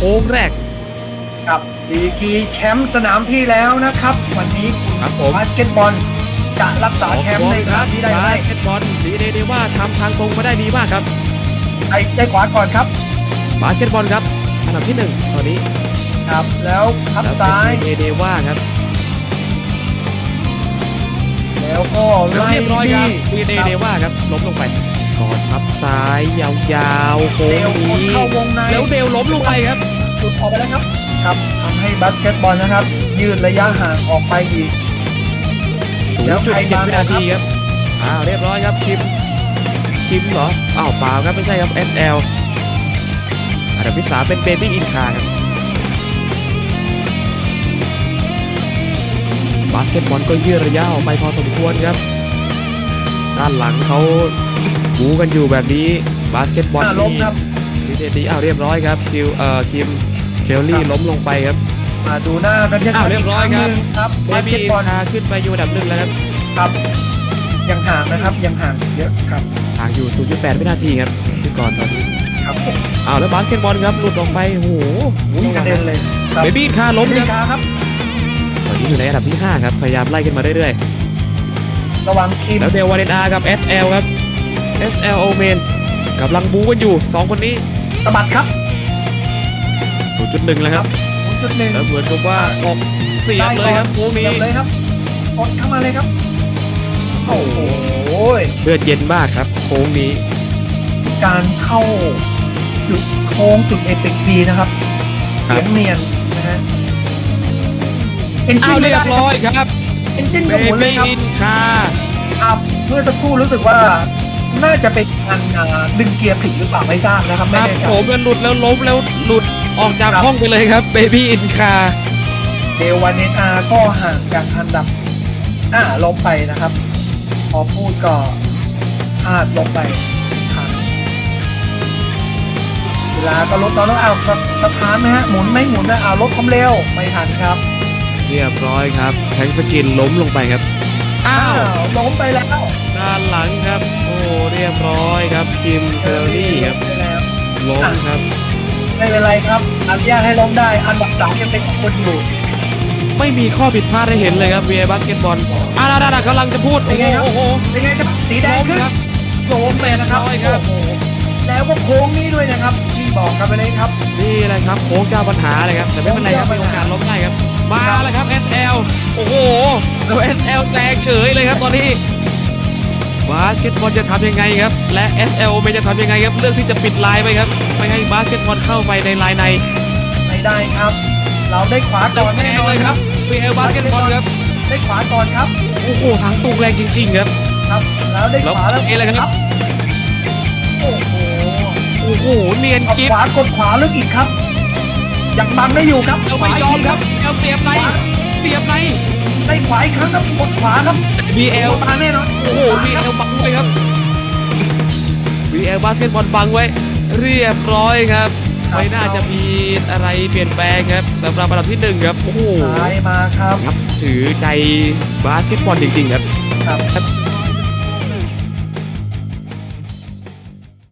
โค้งแรก กับดีกรีแชมป์สนามที่แล้วนะครับ วันนี้คุณครับผม บาสเกตบอลจะรักษาแชมป์ในสนามที่ได้ไหมบาสเกตบอลดีเดย์เดว่าทำทางตรงมาได้ดีมากครับ ไอ้ได้ขวาก่อนครับบาสเกตบอลครับ อันดับที่หนึ่งตอนนี้ครับ แล้วทับแล้วซ้ายเป็นดีเดย์เดว่าครับ แล้วก็แล้วไล่เรียบร้อยครับที่ดีเดย์เดว่าครับล้มลงไป กอดทับซ้ายยาวๆโค้เร็งวนี้เข้าวงในแล้วเดวล้มลงไปครับ หลุดออกไปแล้วครับครับทำให้บาสเกตบอลนะครับ ยืดระยะห่างออกไปอีกแล้วใคร0.7มาวินาทีครับ อ้าวเรียบร้อยครับคิม คิมเหรอ อ้าวเปล่าครับไม่ใช่ครับ SL อันดับที่สามเป็นเบบี้อินคาครับาสเกตบอลก็ยืดระยะออกไปพอสมควรครับ ด้านหลังเขาบูกันอยู่แบบนี้บาสเกตบอลอ่าล้มครับดีเดดีอ้าวเรียบร้อยครับคิวเอ่อคิมเชลลี่ล้มลงไปครับ มาดูหน้ากันชัดอ้าวๆเรียบร้อยครับกงหนึ่งครับเบบาสเกบี้ตอินบอลคาขึ้นไปอยู่อันดับหนึ่งแล้วครับครับยังห่างนะครับยังห่างเยอะครับห่างอยู่ 0.8 วินาทีครับที่ก่อนตอนนี้ครับผมอ้าวแล้วบาสเกตบอลครับหลุดออกไปโอ้โหวิ่งกระเด็นเลยครับเบบี้คาล้มเบบี้ครับคาครับ ตอนนี้อยู่ในอันดับที่ 5 ครับ พยายามไล่ขึ้นมาเรื่อยระวังทีมๆแล้วเดววาเลนอากับ SL ครับ SL โอเมนกำลังบูกันอยู่ 2 คนนี้สะบัดครับ0.1แล้วครับ จุดหนึ่งแล้วเหมือนกับว่าออกเสียบเลยครับโค้งนี้ เสียบเลยครับกดเข้ามาเลยครับ โอ้โห เลือดเย็นมากครับ โค้งนี้ การเข้าจุดโค้งจุดเอปิกดีนะครับ ครับ เสียงเนียนนะฮะ เอนจิอ้านวไม่เรียได้บร้อยครับเอนจินเบก็หมุนเลยบี้ครับ อินคาครับเมื่อสักครู่รู้สึกว่าน่าจะเป็นการอ่าดึงเกียร์ผิดหรือเปล่าไม่ทราบนะครับคไม่รับแน่ใจผมมันหลุดแล้วล้มแล้วหลุดออกจากครับห้องไปเลยครับเบบี้อินคาเดววันเนตอาก็ห่างจากอันดับอ่าลงไปนะครับ พอพูดก็พลาดลงไปครับเวลาก็ลดตอนแล้วเอาสสถานไหมฮะหมุนไม่หมุนนะเอาลดความเร็วไม่ทันครับ เรียบร้อยครับ แทงสกินล้มลงไปครับ อ้าวล้มไปแล้วด้านหลังครับ โอ้เรียบร้อยครับคิมเทอร์รี่ครับล้มไปแล้วล้มครับไม่เป็นไรครับอนุญาตให้ล้มได้ อันดับสามยังเป็นของคนอยู่ ไม่มีข้อผิดพลาดให้เห็นเลยครับ VA บาสเกตบอลอ่าดาดากำลังจะพูดเป็โอ้นโหไงครับโอ้โหเป็นไงครับสีแดงล้มขึ้นครับล้มไปนะครับร้อยครับโอ้โหแล้วก็โค้งนี้ด้วยนะครับที่บอกกันไปเลยครับ นี่แหละครับโค้งเจ้าปัญหาเลยครับแต่ไม่เป็นไรครับโค้มีงโอเจ้าปัญหากาสล้มได้ครับ มาแล้วครับ SL โอ้โหแล้ว SL แซงเฉยเลยครับตอนนี้บาสเกตบอลจะทำยังไงครับ และ SL ไม่จะทำยังไงครับ เลือกที่จะปิดลายไปครับ ไม่ให้บาสเกตบอลเข้าไปในลายใน ไม่ได้ครับ เราได้ขวาแล้ก่วอนแซแน่งนอนเลยคครัรับบ VA บาสเกตบอลครับ ได้ขวาก่อนครับ โอ้โหทั้งตูแรงจริง ๆ ครับ ครับ แล้วได้แล้วขวาแล้วเอเลยครับ โอ้โห โอ้โห เนียนเอากิ๊บขวากดขวาลึกอีกครับ ยังบังได้อยู่ครับเราไม่ยอมครับเอาเสียบในเสียบในได้ขวาอีกครั้งครับกดขวาครับ BL มาแน่นอนโอ้โห BL บังไว้ครับ BL บาสเกตบอลบังไว้ เรียบร้อยครับไม่น่าจะมีอะไรเปลี่ยนแปลงครับสำหรับอันดับที่หนึ่งครับโอ้โหซ้ายมาครับนับ ถือใจบาสเกตบอลจริงๆครับครับ